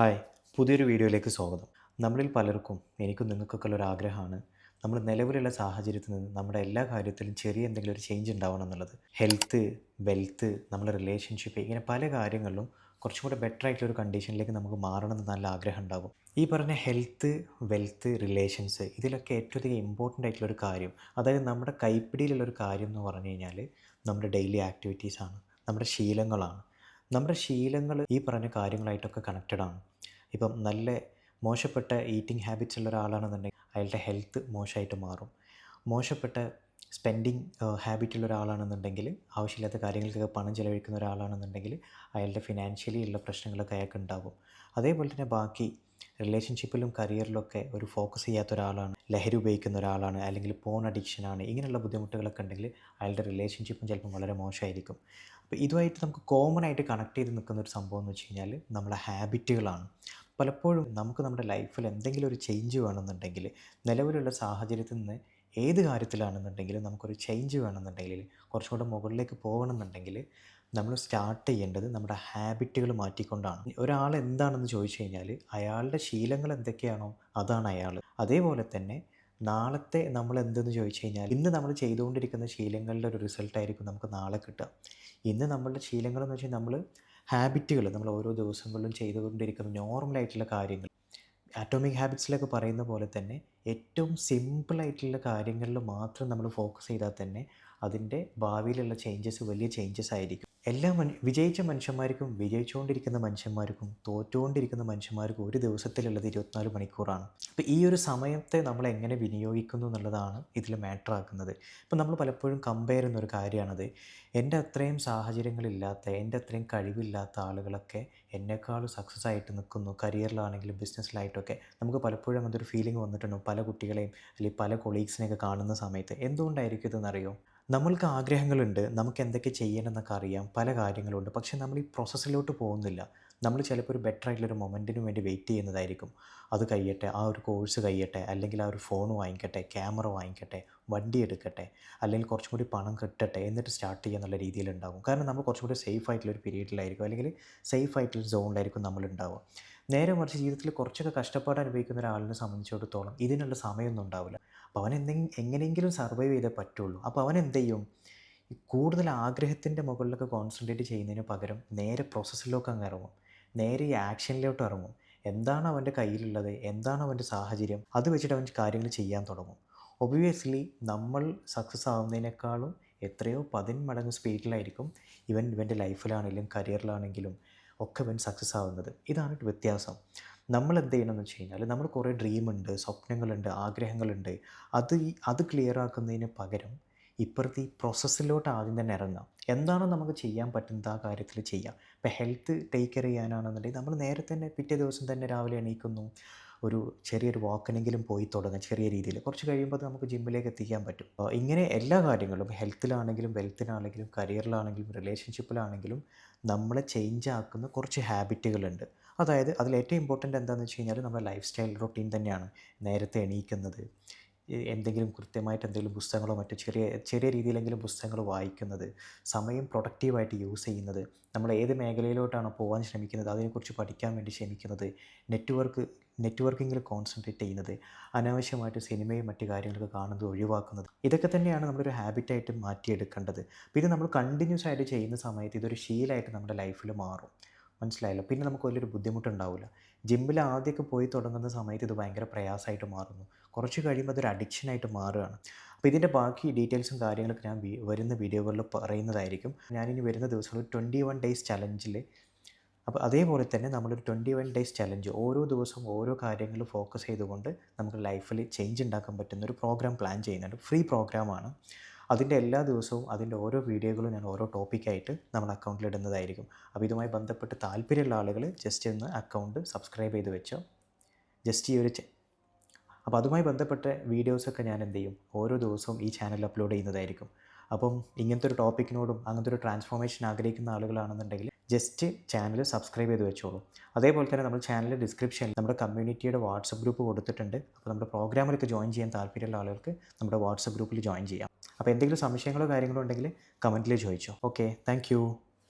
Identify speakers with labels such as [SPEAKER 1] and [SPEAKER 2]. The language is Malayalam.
[SPEAKER 1] ഹായ് പുതിയൊരു വീഡിയോയിലേക്ക് സ്വാഗതം. നമ്മളിൽ പലർക്കും എനിക്കും നിങ്ങൾക്കൊക്കെ ഉള്ള ഒരു ആഗ്രഹമാണ് നമ്മൾ നിലവിലുള്ള സാഹചര്യത്തിൽ നിന്ന് നമ്മുടെ എല്ലാ കാര്യത്തിലും ചെറിയ എന്തെങ്കിലും ഒരു ചേഞ്ച് ഉണ്ടാവണം എന്നുള്ളത്. ഹെൽത്ത് വെൽത്ത് നമ്മുടെ റിലേഷൻഷിപ്പ് ഇങ്ങനെ പല കാര്യങ്ങളിലും കുറച്ചും കൂടെ ബെറ്റർ ആയിട്ടുള്ള ഒരു കണ്ടീഷനിലേക്ക് നമുക്ക് മാറണം എന്ന് നല്ല ആഗ്രഹം ഉണ്ടാകും. ഈ പറഞ്ഞ ഹെൽത്ത് വെൽത്ത് റിലേഷൻസ് ഇതിലൊക്കെ ഏറ്റവും അധികം ഇമ്പോർട്ടന്റ് ആയിട്ടുള്ള ഒരു കാര്യം അതായത് നമ്മുടെ കൈപ്പിടിയിലുള്ള ഒരു കാര്യം എന്ന് പറഞ്ഞു കഴിഞ്ഞാൽ നമ്മുടെ ഡെയിലി ആക്ടിവിറ്റീസാണ് നമ്മുടെ ശീലങ്ങളാണ്. നമ്മുടെ ശീലങ്ങൾ ഈ പറഞ്ഞ കാര്യങ്ങളായിട്ടൊക്കെ കണക്റ്റഡ് ആണ്. ഇപ്പം നല്ല മോശപ്പെട്ട ഈറ്റിംഗ് ഹാബിറ്റ്സ് ഉള്ള ഒരാളാണെന്നുണ്ടെങ്കിൽ അയാളുടെ ഹെൽത്ത് മോശമായിട്ട് മാറും. മോശപ്പെട്ട സ്പെൻഡിങ് ഹാബിറ്റ് ഉള്ള ഒരാളാണെന്നുണ്ടെങ്കിൽ ആവശ്യമില്ലാത്ത കാര്യങ്ങൾക്കൊക്കെ പണം ചിലവഴിക്കുന്ന ഒരാളാണെന്നുണ്ടെങ്കിൽ അയാളുടെ ഫിനാൻഷ്യലി ഉള്ള പ്രശ്നങ്ങളൊക്കെ അയാൾക്ക് ഉണ്ടാകും. അതേപോലെ തന്നെ ബാക്കി റിലേഷൻഷിപ്പിലും കരിയറിലൊക്കെ ഒരു ഫോക്കസ് ചെയ്യാത്ത ഒരാളാണ് ലഹരി ഉപയോഗിക്കുന്ന ഒരാളാണ് അല്ലെങ്കിൽ പോൺ അഡിക്ഷനാണ് ഇങ്ങനെയുള്ള ബുദ്ധിമുട്ടുകളൊക്കെ ഉണ്ടെങ്കിൽ അയാളുടെ റിലേഷൻഷിപ്പും ചിലപ്പം വളരെ മോശമായിരിക്കും. അപ്പോൾ ഇതുമായിട്ട് നമുക്ക് കോമൺ ആയിട്ട് കണക്ട് ചെയ്ത് നിൽക്കുന്ന ഒരു സംഭവം എന്ന് വെച്ച് കഴിഞ്ഞാൽ നമ്മുടെ ഹാബിറ്റുകളാണ് പലപ്പോഴും നമുക്ക് നമ്മുടെ ലൈഫിൽ എന്തെങ്കിലും ഒരു ചേഞ്ച് വേണമെന്നുണ്ടെങ്കിൽ നിലവിലുള്ള സാഹചര്യത്തിൽ നിന്ന് ഏത് കാര്യത്തിലാണെന്നുണ്ടെങ്കിലും നമുക്കൊരു ചേഞ്ച് വേണമെന്നുണ്ടെങ്കിൽ കുറച്ചും കൂടെ മുകളിലേക്ക് പോകണമെന്നുണ്ടെങ്കിൽ നമ്മൾ സ്റ്റാർട്ട് ചെയ്യേണ്ടത് നമ്മുടെ ഹാബിറ്റുകൾ മാറ്റിക്കൊണ്ടാണ്. ഒരാൾ എന്താണെന്ന് ചോദിച്ചു കഴിഞ്ഞാൽ അയാളുടെ ശീലങ്ങൾ എന്തൊക്കെയാണോ അതാണ് അയാൾ. അതേപോലെ തന്നെ നാളത്തെ നമ്മൾ എന്തെന്ന് ചോദിച്ചു കഴിഞ്ഞാൽ ഇന്ന് നമ്മൾ ചെയ്തുകൊണ്ടിരിക്കുന്ന ശീലങ്ങളുടെ ഒരു റിസൾട്ടായിരിക്കും നമുക്ക് നാളെ കിട്ടുക. ഇന്ന് നമ്മളുടെ ശീലങ്ങൾ എന്ന് വെച്ചാൽ നമ്മൾ ഹാബിറ്റുകൾ നമ്മൾ ഓരോ ദിവസങ്ങളിലും ചെയ്തുകൊണ്ടിരിക്കുന്ന നോർമലായിട്ടുള്ള കാര്യങ്ങൾ. ആറ്റോമിക് ഹാബിറ്റ്സിലൊക്കെ പറയുന്ന പോലെ തന്നെ ഏറ്റവും സിമ്പിളായിട്ടുള്ള കാര്യങ്ങളിൽ മാത്രം നമ്മൾ ഫോക്കസ് ചെയ്താൽ തന്നെ അതിന്റെ ഭാവിയിലുള്ള ചേഞ്ചസ് വലിയ ചേഞ്ചസ് ആയിരിക്കും. എല്ലാ മനു വിജയിച്ച മനുഷ്യന്മാർക്കും വിജയിച്ചുകൊണ്ടിരിക്കുന്ന മനുഷ്യന്മാർക്കും തോറ്റുകൊണ്ടിരിക്കുന്ന മനുഷ്യന്മാർക്കും ഒരു ദിവസത്തിലുള്ളത് ഇരുപത്തിനാല് മണിക്കൂറാണ്. അപ്പോൾ ഈ ഒരു സമയത്തെ നമ്മൾ എങ്ങനെ വിനിയോഗിക്കുന്നു എന്നുള്ളതാണ് ഇതിൽ മാറ്റർ ആക്കുന്നത്. ഇപ്പം നമ്മൾ പലപ്പോഴും കമ്പയർ ചെയ്യുന്നൊരു കാര്യമാണത്. എന്റെ അത്രയും സാഹചര്യങ്ങളില്ലാത്ത എന്റെ അത്രയും കഴിവില്ലാത്ത ആളുകളൊക്കെ എന്നെക്കാൾ സക്സസ് ആയിട്ട് നിൽക്കുന്നു. കരിയറിലാണെങ്കിലും ബിസിനസ്സിലായിട്ടൊക്കെ നമുക്ക് പലപ്പോഴും അങ്ങനത്തെ ഒരു ഫീലിംഗ് വന്നിട്ടുണ്ടോ പല കുട്ടികളെയും അല്ലെങ്കിൽ പല കൊളീഗ്സിനെയൊക്കെ കാണുന്ന സമയത്ത്. എന്തുകൊണ്ടായിരിക്കും ഇതെന്നറിയോ? നമ്മൾക്ക് ആഗ്രഹങ്ങളുണ്ട് നമുക്ക് എന്തൊക്കെ ചെയ്യണമെന്നൊക്കെ അറിയാം പല കാര്യങ്ങളുണ്ട്. പക്ഷേ നമ്മൾ ഈ പ്രോസസ്സിലോട്ട് പോകുന്നില്ല. നമ്മൾ ചിലപ്പോൾ ഒരു ബെറ്റർ ആയിട്ടുള്ളൊരു മൊമെന്റിന് വേണ്ടി വെയിറ്റ് ചെയ്യുന്നതായിരിക്കും. അത് കഴിയട്ടെ ആ ഒരു കോഴ്സ് കഴിയട്ടെ അല്ലെങ്കിൽ ആ ഒരു ഫോൺ വാങ്ങിക്കട്ടെ ക്യാമറ വാങ്ങിക്കട്ടെ വണ്ടി എടുക്കട്ടെ അല്ലെങ്കിൽ കുറച്ചും കൂടി പണം കിട്ടട്ടെ എന്നിട്ട് സ്റ്റാർട്ട് ചെയ്യുക എന്നുള്ള രീതിയിലുണ്ടാകും കാരണം നമ്മൾ കുറച്ചും കൂടി സേഫ് ആയിട്ടുള്ള ഒരു പീരീഡിലായിരിക്കും അല്ലെങ്കിൽ സേഫ് ആയിട്ടുള്ള സോണിലായിരിക്കും നമ്മളുണ്ടാവുക നേരെ മറിച്ച് ജീവിതത്തിൽ കുറച്ചൊക്കെ കഷ്ടപ്പാട് അനുഭവിക്കുന്ന ഒരാളിനെ സംബന്ധിച്ചിടത്തോളം ഇതിനുള്ള സമയമൊന്നും ഉണ്ടാവില്ല. അപ്പോൾ അവൻ എന്തെങ്കിലും എങ്ങനെയെങ്കിലും സർവൈവ് ചെയ്തേ പറ്റുള്ളൂ. അപ്പോൾ അവൻ എന്ത് ചെയ്യും? ഈ കൂടുതൽ ആഗ്രഹത്തിന്റെ മുകളിലൊക്കെ കോൺസെൻട്രേറ്റ് ചെയ്യുന്നതിന് പകരം നേരെ പ്രോസസ്സിലേക്ക് അങ്ങ് ഇറങ്ങും. നേരെ ഈ ആക്ഷനിലോട്ട് ഇറങ്ങും. എന്താണ് അവന്റെ കയ്യിലുള്ളത്? എന്താണ് അവന്റെ സാഹചര്യം? അത് വെച്ചിട്ട് അവൻ കാര്യങ്ങൾ ചെയ്യാൻ തുടങ്ങും. ഒബിയസ്ലി നമ്മൾ സക്സസ് ആവുന്നതിനേക്കാളും എത്രയോ പതിന്മടങ്ങ് സ്പീഡിലായിരിക്കും ഇവൻ ഇവന്റെ ലൈഫിലാണെങ്കിലും കരിയറിലാണെങ്കിലും ഒക്കെ ഇവൻ സക്സസ് ആവുന്നത്. ഇതാണ് വ്യത്യാസം. നമ്മൾ എന്ത് ചെയ്യണമെന്ന് വെച്ച് കഴിഞ്ഞാൽ നമ്മൾ കുറേ ഡ്രീമുണ്ട് സ്വപ്നങ്ങളുണ്ട് ആഗ്രഹങ്ങളുണ്ട്. അത് അത് ക്ലിയർ ആക്കുന്നതിന് പകരം ഇപ്പുറത്ത് ഈ പ്രോസസ്സിലോട്ട് ആദ്യം തന്നെ ഇറങ്ങാം. എന്താണോ നമുക്ക് ചെയ്യാൻ പറ്റുന്നത് ആ കാര്യത്തിൽ ചെയ്യാം. ഇപ്പോൾ ഹെൽത്ത് ടേക്ക് കെയർ ചെയ്യാനാണെന്നുണ്ടെങ്കിൽ നമ്മൾ നേരെ തന്നെ പിറ്റേ ദിവസം തന്നെ രാവിലെ എണീക്കുന്നു. ഒരു ചെറിയൊരു വാക്കിനെങ്കിലും പോയി തുടങ്ങാം ചെറിയ രീതിയിൽ. കുറച്ച് കഴിയുമ്പോൾ അത് നമുക്ക് ജിമ്മിലേക്ക് എത്തിക്കാൻ പറ്റും. ഇങ്ങനെ എല്ലാ കാര്യങ്ങളും ഹെൽത്തിലാണെങ്കിലും വെൽത്തിലാണെങ്കിലും കരിയറിലാണെങ്കിലും റിലേഷൻഷിപ്പിലാണെങ്കിലും നമ്മളെ ചേഞ്ച് ആക്കുന്ന കുറച്ച് ഹാബിറ്റുകളുണ്ട് അതായത് അതിൽ ഏറ്റവും ഇമ്പോർട്ടന്റ് എന്താണെന്ന് വെച്ച് കഴിഞ്ഞാൽ നമ്മുടെ ലൈഫ് സ്റ്റൈൽ റൊട്ടീൻ തന്നെയാണ്. നേരത്തെ എണീക്കുന്നത് എന്തെങ്കിലും കൃത്യമായിട്ട് എന്തെങ്കിലും പുസ്തകങ്ങളോ മറ്റു ചെറിയ ചെറിയ രീതിയിലെങ്കിലും പുസ്തകങ്ങൾ വായിക്കുന്നത് സമയം പ്രൊഡക്റ്റീവായിട്ട് യൂസ് ചെയ്യുന്നത് നമ്മൾ ഏത് മേഖലയിലോട്ടാണ് പോകാൻ ശ്രമിക്കുന്നത് അതിനെക്കുറിച്ച് പഠിക്കാൻ വേണ്ടി ശ്രമിക്കുന്നത് നെറ്റ്വർക്ക് നെറ്റ്വർക്കിങ്ങിൽ കോൺസെൻട്രേറ്റ് ചെയ്യുന്നത് അനാവശ്യമായിട്ട് സിനിമയും മറ്റു കാര്യങ്ങളൊക്കെ കാണുന്നത് ഒഴിവാക്കുന്നത് ഇതൊക്കെ തന്നെയാണ് നമ്മളൊരു ഹാബിറ്റായിട്ട് മാറ്റിയെടുക്കേണ്ടത്. ഇത് നമ്മൾ കണ്ടിന്യൂസ് ആയിട്ട് ചെയ്യുന്ന സമയത്ത് ഇതൊരു ശീലമായിട്ട് നമ്മുടെ ലൈഫിൽ മാറും. മനസ്സിലായല്ലോ? പിന്നെ നമുക്ക് വലിയൊരു ബുദ്ധിമുട്ടുണ്ടാവില്ല. ജിമ്മിൽ ആദ്യമൊക്കെ പോയി തുടങ്ങുന്ന സമയത്ത് ഇത് ഭയങ്കര പ്രയാസമായിട്ട് മാറുന്നു. കുറച്ച് കഴിയുമ്പോൾ അതൊരു അഡിക്ഷനായിട്ട് മാറുകയാണ്. അപ്പോൾ ഇതിന്റെ ബാക്കി ഡീറ്റെയിൽസും കാര്യങ്ങളൊക്കെ ഞാൻ വരുന്ന വീഡിയോകളിൽ പറയുന്നതായിരിക്കും. ഞാനിനി വരുന്ന ദിവസങ്ങളിൽ ട്വന്റി വൺ ഡേയ്സ് ചലഞ്ചിൽ അപ്പോൾ അതേപോലെ തന്നെ നമ്മളൊരു ട്വന്റി വൺ ഡേയ്സ് ചലഞ്ച് ഓരോ ദിവസവും ഓരോ കാര്യങ്ങൾ ഫോക്കസ് ചെയ്തുകൊണ്ട് നമുക്ക് ലൈഫിൽ ചേഞ്ച് ഉണ്ടാക്കാൻ പറ്റുന്ന ഒരു പ്രോഗ്രാം പ്ലാൻ ചെയ്യുന്നുണ്ട്. ഫ്രീ പ്രോഗ്രാമാണ് അതിന്റെ എല്ലാ ദിവസവും അതിന്റെ ഓരോ വീഡിയോകളും ഞാൻ ഓരോ ടോപ്പിക്കായിട്ട് നമ്മുടെ അക്കൗണ്ടിൽ ഇടുന്നതായിരിക്കും. അപ്പോൾ ഇതുമായി ബന്ധപ്പെട്ട് താല്പര്യമുള്ള ആളുകൾ ജസ്റ്റ് ഒന്ന് അക്കൗണ്ട് സബ്സ്ക്രൈബ് ചെയ്ത് വെച്ചോ. ജസ്റ്റ് ഈ ഒരു അപ്പോൾ അതുമായി ബന്ധപ്പെട്ട വീഡിയോസൊക്കെ ഞാൻ എന്ത് ചെയ്യും? ഓരോ ദിവസവും ഈ ചാനൽ അപ്ലോഡ് ചെയ്യുന്നതായിരിക്കും. അപ്പം ഇങ്ങനത്തെ ഒരു ടോപ്പിക്കിനോടും അങ്ങനത്തെ ഒരു ട്രാൻസ്ഫോർമേഷൻ ആഗ്രഹിക്കുന്ന ആളുകളാണെന്നുണ്ടെങ്കിൽ ജസ്റ്റ് ചാനൽ സബ്സ്ക്രൈബ് ചെയ്ത് വെച്ചോളൂ. അതേപോലെ തന്നെ നമ്മൾ ചാനലിന്റെ ഡിസ്ക്രിപ്ഷനിൽ നമ്മുടെ കമ്മ്യൂണിറ്റിയുടെ വാട്സപ്പ് ഗ്രൂപ്പ് കൊടുത്തിട്ടുണ്ട്. അപ്പോൾ നമ്മുടെ പ്രോഗ്രാമിലൊക്കെ ജോയിൻ ചെയ്യാൻ താല്പര്യമുള്ള ആളുകൾക്ക് നമ്മുടെ വാട്സപ്പ് ഗ്രൂപ്പിൽ ജോയിൻ ചെയ്യാം. അപ്പോൾ എന്തെങ്കിലും സംശയങ്ങളോ കാര്യങ്ങളോ ഉണ്ടെങ്കിൽ കമന്റിൽ ചോദിച്ചോ. Okay thank